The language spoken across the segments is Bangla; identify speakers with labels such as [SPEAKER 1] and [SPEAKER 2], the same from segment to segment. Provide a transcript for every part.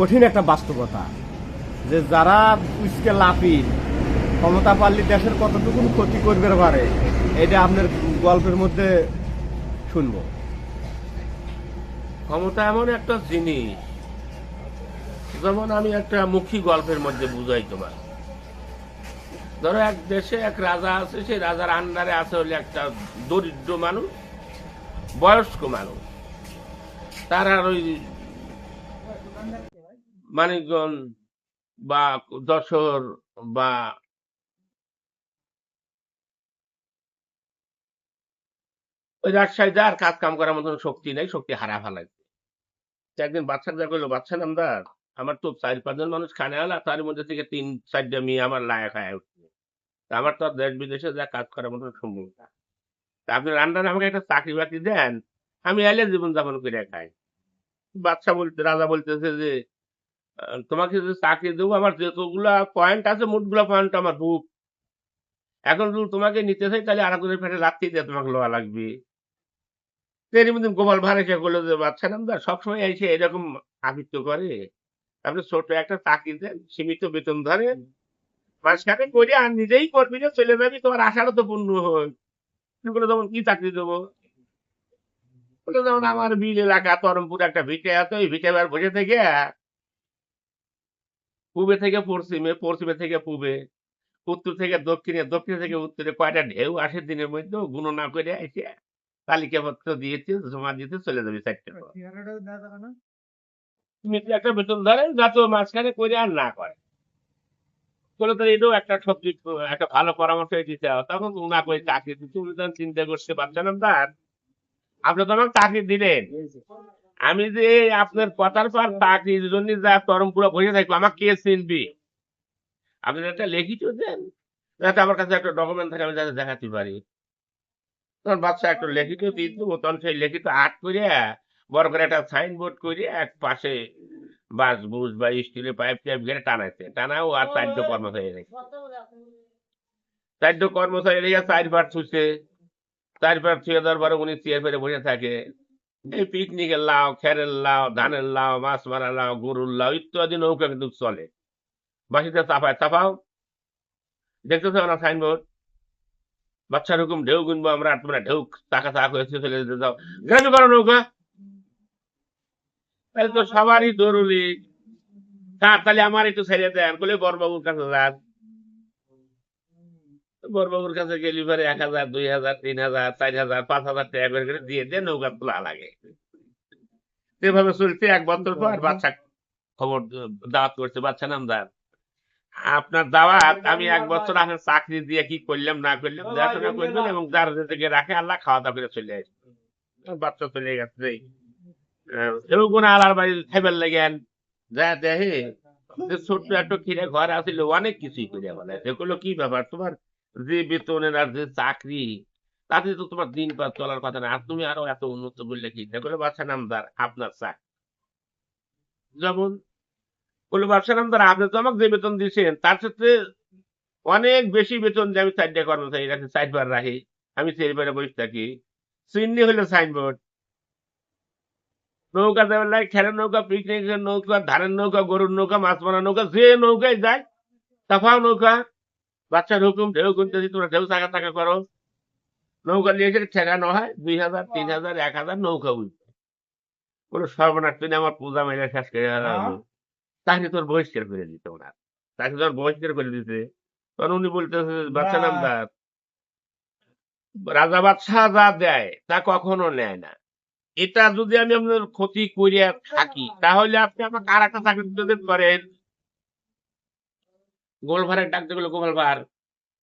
[SPEAKER 1] কঠিন একটা বাস্তবতা যে যারা উচকে লাপি ক্ষমতা পারলে দেশের কতটুকু ক্ষতি করবে পারে, এটা আপনার গল্পের মধ্যে শুনব।
[SPEAKER 2] ক্ষমতা এমন একটা জিনিস, যেমন আমি একটা মুখী গল্পের মধ্যে বুঝাই তোমার ধরো এক দেশে এক রাজা আছে, সেই রাজার আন্ডারে আছে হলে একটা দরিদ্র মানুষ, বয়স্ক মানুষ। তার আর ওই মানিকগঞ্জ বা যশোর বা ওই রাজশাহী আর কাজ কাম করার মতন শক্তি নেই, শক্তি হারা ফেলাইছে একদিন বাচ্চা যা করল বাচ্চা নামদার, আমার তো চার পাঁচজন মানুষ খানে আলা, তার মধ্যে থেকে তিন চারটা মেয়ে আমার লায়ক হয়ে উঠছে। আমার তো দেশ বিদেশে যা কাজ করার মতন সম্ভব না। আপনি রান্নার আমাকে একটা চাকরি বাকরি দেন, আমি এলে জীবন যাপন করে খাই। বাচ্চা বলতে রাজা বলতেছে যে তোমাকে যে চাকরি দেবো, আমার যতগুলা পয়েন্ট আছে, মোটগুলা পয়েন্ট আমার বুক এখন যদি তোমাকে নিতে চাই, তাহলে আর একজনের পেটে রাত্রি দিয়ে তোমাকে লওয়া লাগবে। তো এর মধ্যে গোপাল ভাড়া সে করল যে, বাচ্চা নামদার সবসময় এসে এরকম আবৃত্ত করে। তারপরে ছোট একটা চাকরি দেন, সীমিত বেতন ধরে। মাঝখানে করে আর নিজেই করবি যে চলে যাবি, তোমার আশারও তো পূর্ণ হয়। বলে যেমন কি চাকরি দেবো? যেমন আমার বিল এলাকা, তরমপুর একটা ভিটে আছে, ওই ভিটে বসে থেকে পূবে থেকে পশ্চিমে পশ্চিমে থেকে পূবে উত্তর থেকে দক্ষিণে দক্ষিণ থেকে উত্তরে কয়টা ঢেউ আসে দিনের মধ্যে গণনা করে এসে তালিকাপত্র দিয়েছে জমা দিতে চলে যাবে চারটে একটা বেতন ধরে যাতে মাঝখানে করে আর না করে। বলে তো এটাও একটা সবজি একটা ভালো পরামর্শ দিতে হবে। তখন না করে চাকরি তখন চিন্তা করতে পারছেন তার আপনি তো আমাকে চাকরি দিলেন। আমি যে আপনার কথার পর চাকরির জন্য যা তরমপুরা বসে থাকব আমাকে কে চিনবি? আপনি একটা লিখিত দেন। যাতে আমার কাছে একটা ডকুমেন্ট থাকে আমি যাতে দেখাতে পারি। তখন বাচ্চা একটা লিখিত দিয়ে দেবো তখন সেই লিখিত আর্ট করে বড় করে একটা সাইনবোর্ড করে এক পাশে বাস বুস বা স্টিলের পাইপ টাইপ ঘিরে টানাইছে। টানাও আর চারটে কর্মচারী রেখে চারটে কর্মচারী রেখে চারবার ছুঁছে চারবার ছুঁয়ে দেওয়ার পরে উনি চেয়ার ফেরে বসে থাকে। এই পিকনিকের লাউ খেরের লাউ ধানের লাউ মাছ মারা লাউ গরুর লাউ ইত্যাদি নৌকা কিন্তু চলে। বাসিতে চাপায়, চাপাও। দেখতেছো না সাইনবোর্ড বাচ্চার হুকুম ঢেউ গুনবো আমরা তোমরা ঢেউ টাকা টাকা হয়েছে চলে যেতে যাও গ্রামে করো নৌকা। তাহলে তো সবারই জরুরি তাহলে আমার একটু ছেড়ে দেন। বলে বড়বাবুর কাছে যান। বড়বাবুর কাছে গেলি পরে এক হাজার দুই হাজার তিন হাজার চার হাজার পাঁচ হাজার টাকা করে করে দিয়ে দিয়ে নৌকা তোলা লাগে। এভাবে চলছে এক বছর পর বাচ্চা খবর দাওয়াত করছে বাচ্চা নামদার। আপনার দাওয়াত আমি এক বছর আপনার চাকরি দিয়ে কি করলাম না করলাম দেখাশোনা করবেন এবং যার থেকে রাখে আল্লাহ খাওয়া দাওয়া করে চলে আসবে বাচ্চা চলে গেছে এও কোন আলার বাড়ি খাইবার লাগেন যা দেখে ছোট্ট একটা খিরে ঘর আসিল অনেক কিছুই করে বলে। এগুলো কি ব্যাপার? তোমার যে বেতনের আর যে চাকরি, তাতে তো তোমার দিন পার চলার কথা না। আর তুমি আরও এত উন্নত করলে কি? এগুলো বাচ্চা নামদার, আপনার চাকরি যেমন বলল ব্যবসা নামদার, আপনি তো আমাকে যে বেতন দিচ্ছেন তার সাথে অনেক বেশি বেতন যে আমি চারটে কর্মচারী রাখি, চারবার রাখি, আমি চারবারে বসে থাকি। চিহ্নি হলো সাইনবোর্ড। নৌকা যাবে লাগে খেলের নৌকা পিকনিকের নৌকা, ধানের নৌকা, গরুর নৌকা, মাছ মারা নৌকা, যে নৌকায় যায় তাফাও নৌকা বাচ্চার হুকুম ঢেউ গুনতেছি তোমরা ঢেউ টাকা টাকা করো। নৌকা নিয়ে এসে ঠেকানো হয় দুই হাজার তিন হাজার এক হাজার নৌকা উঠবে। কোনো সর্বনাশ তুমি আমার পূজা মেলে শেষ করে তাকে তোর বহিষ্কার করে দিতে ওনার তাকে তোর বহিষ্কার করে দিতে। তখন উনি বলতেছে বাচ্চা নামদার রাজা বাদশাহ যা দেয় তা কখনো নেয় না। এটা যদি আমি আপনার ক্ষতি করিয়া থাকি তাহলে আপনি আমাকে আর একটা চাকরি করেন। গোলভারের ডাকতে গেলো গোপালভার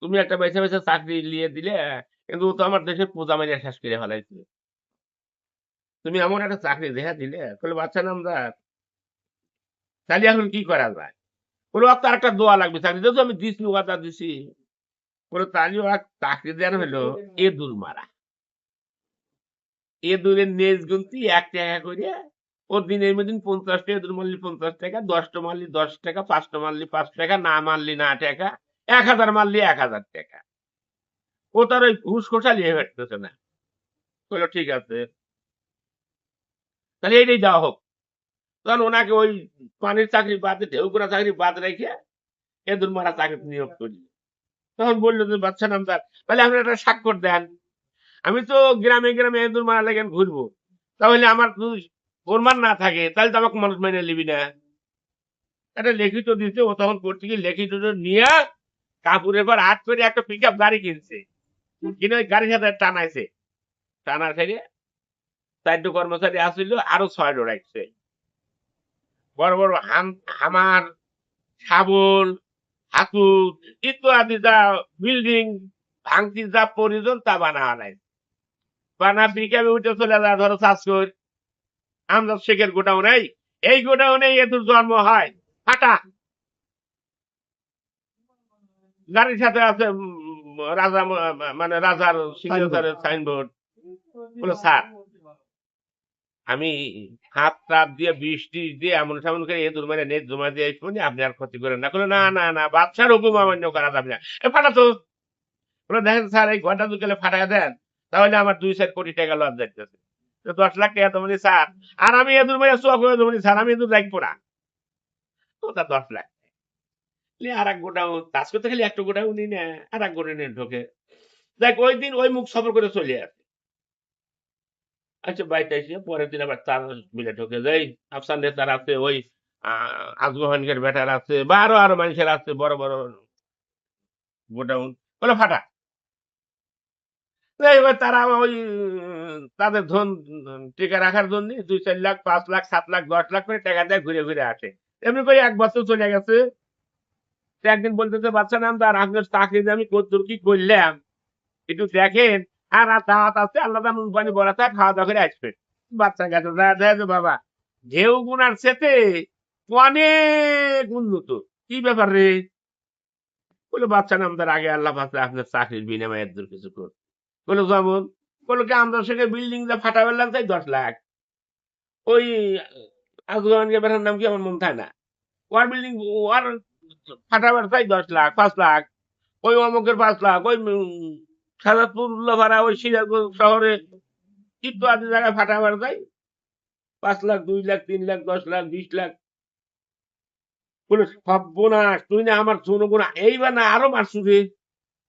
[SPEAKER 2] তুমি একটা বেছে বেছে চাকরি নিয়ে দিলে, কিন্তু তো আমার দেশের পূজা মেরিয়া শেষ করে ফেলাইছে। তুমি এমন একটা চাকরি দেখা দিলে তাহলে বাচ্চা নামদার, তাহলে এখন কি করা যায়? বলো তার একটা দোয়া লাগবে, চাকরি তো, আমি দিছি ওয়াদা দিছি। বলো তাহলে আর চাকরি দেওয়ার হলো এ দূর মারা। এ দূরের নেজ গুনতি এক টাকা করে ও দিনের মধ্যে পঞ্চাশ টাকা দূর মারলি পঞ্চাশ টাকা, দশটা মারলি দশ টাকা, পাঁচটা মারলি পাঁচ টাকা, না মারলি না টাকা, এক হাজার মারলি এক হাজার টাকা। ও তার ওই ঘুষ খোসালি হাঁটতেছে না। বলল, ঠিক আছে। তাহলে এইটাই দেওয়া হোক। তখন ওনাকে ওই পানির চাকরি বাদ ঢেউ করা চাকরি বাদ রেখে এদুর মারা চাকরি নিয়োগ করি তখন বলল যে, বাচ্চা নাম নামদার তাহলে আপনি একটা স্বাক্ষর দেন। আমি তো গ্রামে গ্রামে এদুর মারা লেগেন ঘুরবো। তাহলে আমার প্রমাণ না থাকে, তাহলে তো আমাকে মানুষ মেনে নিবি না। একটা লিখিত দিতে ও তখন করতে গিয়ে লিখিত নিয়ে কাপুরের পর হাত করে একটা পিক গাড়ি কিনছে। কিনে ওই গাড়ির সাথে টানাইছে। টানার ফেরে চারটে কর্মচারী আসছিল আরও ছয় রাখছে বড় বড় হাম, হামার, শাবল, হাতুর ইত্যাদি যা বিল্ডিং, ভাঙতি যা প্রয়োজন তা বানা নাই। বানা পিকাবে উঠে চলে যায়, ধরো চাষ কর। আমরা শেখের গোডাউন এই। গোডাউনে এদের জন্ম হয়। ফাটা। গাড়ির সাথে আছে রাজা মানে রাজার সিংহাসনের সাইনবোর্ড বলে স্যার। আমি হাত টাপ দিয়ে বৃষ্টি দিয়ে এমন সেমন করে এ দুর্মানে নেট জমা দিয়ে আসব আপনি আর ক্ষতি করেন না। না না না বাচ্চার হুকুম অমান্য করা যাবে না। এ ফাটা তো। বলে দেখেন স্যার এই ঘণ্টা দুকেলে ফাটা দেন। তাহলে আমার দুই সাইড কোটি টাকা লস যাইতেছে। দশ লাখ টাকা তোমার স্যার, আর আমি এদুর মানে চোখ হয়ে দেবো স্যার, আমি এদুর রাখব না। ওটা দশ লাখ। আর এক গোটা তাস করতে খালি একটা গোটা উনি না আর এক গোটা নিয়ে ঢোকে। দেখ, ওই দিন ওই মুখ সফর করে চলে আসে। আচ্ছা বাইতে এসে পরের দিন আবার তার মিলে ঢোকে। যাই আফসান নেতার আছে, ওই আজমোহনকের বেটার আছে, বা আরও আরও মানুষের আছে, বড় বড় গোডাউন বলে, ফাটা। এবার তারা ওই, তাদের ধন রাখার জন্য দুই চার লাখ, পাঁচ লাখ, সাত লাখ, দশ লাখ করে টাকা ঘুরে ঘুরে আসে। এমনি করে এক বছর চলে গেছে। একদিন বলতেছে, বাচ্চা নাম তার আপনার চাকরি আমি কদ্দুর কি করলাম? একটু দেখেন। আর আর দাওয়াত আছে, আল্লাহ পানি খাওয়া দাওয়া করে আসবে। বাচ্চা গেছে দেখা যায় বাবা। ঢেউ গুনার সেতে অনেক উন্নত। কি ব্যাপার রে? বলে, বাচ্চা নাম তার আগে আল্লাহ আপনার চাকরির বিনিময়ে দূর কিছু কর বলে যেমন বলো, কি আমরা সঙ্গে বিল্ডিং যা ফাটা ফেললাম তাই দশ লাখ। ওই আজগানকে বেড়ার নাম কি আমার মন থাকে না। ওয়ার বিল্ডিং ওয়ার ফাটা বেড়া তাই দশ লাখ, পাঁচ লাখ। ওই অমুকের পাঁচ লাখ, ওই সাজাদপুর ভাড়া ওই সিরাজগঞ্জ শহরে ইত্যাদি জায়গায় ফাটা বেড়া যায় পাঁচ লাখ, দুই লাখ, তিন লাখ, দশ লাখ, বিশ লাখ। বলে, সর্বনাশ, তুই না আমার জনগুণা, এইবার না আরও মারছু রে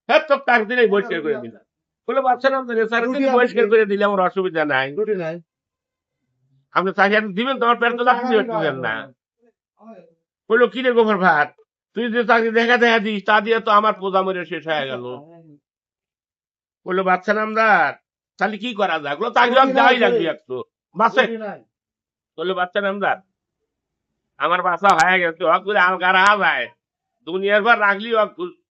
[SPEAKER 2] হ্যাঁ তার দিনে বহিষ্কার করে দিলাম। বলে স্যার করে দিলে আমার অসুবিধা নাই। আপনি দিবেন তোমার পেট তো না। বলল কি রে গোবর ভাত? তুই যে দেখা দেখা দিস তা দিয়ে তো আমার প্রজা মরে শেষ হয়ে গেল। বলল বাচ্চা নামদার তাহলে কি করা যায়? লাগবে একটু। বাসে বলল বাচ্চা নামদার আমার বাসা হয়ে গেছে হক করে গাড়া যায়। দুনিয়ার পর রাখলি হক